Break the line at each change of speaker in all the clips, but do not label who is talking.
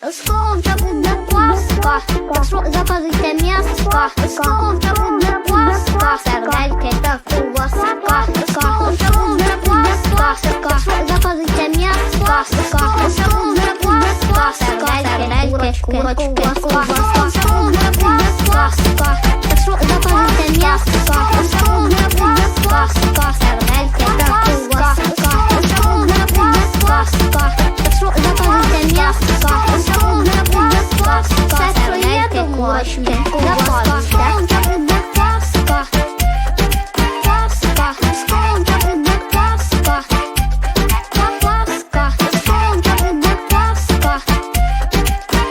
Скоро буде Пасха, так що запалите м'яска. Скоро буде Пасха, сердельки та куласка. Скоро буде Пасха, так що запалите м'яска. Скоро буде Пасха, сердельки, курочки, куласка. Скоро буде Пасха, так запалите м'яска. Скоро буде Пасха, сердельки та куласка. Скоро буде Пасха, так запалите м'яска. Куласка. Скоро буде Пасха. Пасха, скоро буде Пасха. Пасха, скоро буде Пасха.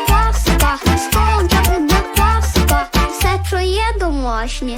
Пасха, скоро буде Пасха. Все, що домашнє.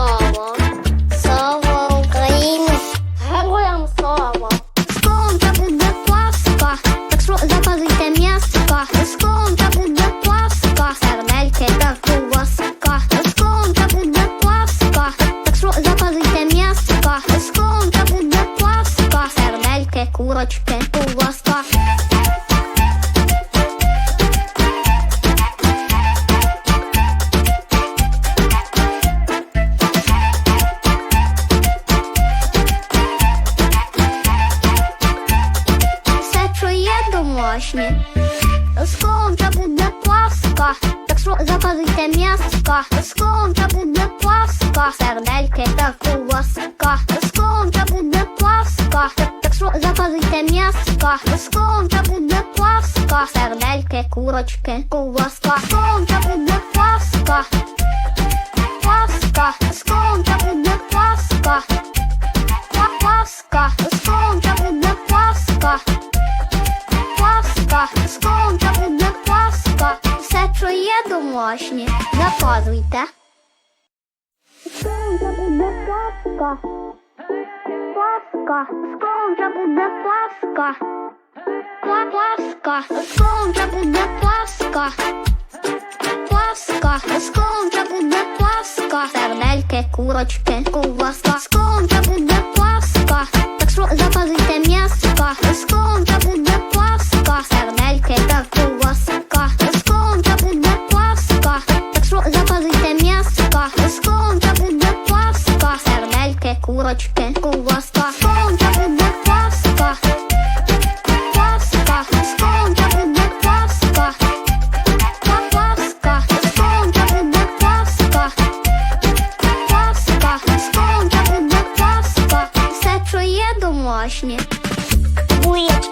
Сердельки, курочки, куласка. Все, що є домашнє. Скоро буде Пасха, так що запалите м'яска. Скоро буде Пасха, сердельки та куласка. Запалите м'яска. Скоро буде Пасха, сердельки, курочки, куласка. Скоро буде Пасха. Пасха, скоро буде. Па- Пасха, скоро буде Пасха. Пасха, скоро буде Пасха. Все, що є домашнє, запазуйте. Скоро буде Пасха. Пасха, скромча буде Пасха. Па- скромча буде Пасха. Пасха, скромча буде Пасха. Сердельки, курочки, куласка. Курочки, куласка. Скоро буде паска, Пасха, скоро буде Пасха. Пасха, скоро буде Пасха. Все, що є домашнє.
Буячки,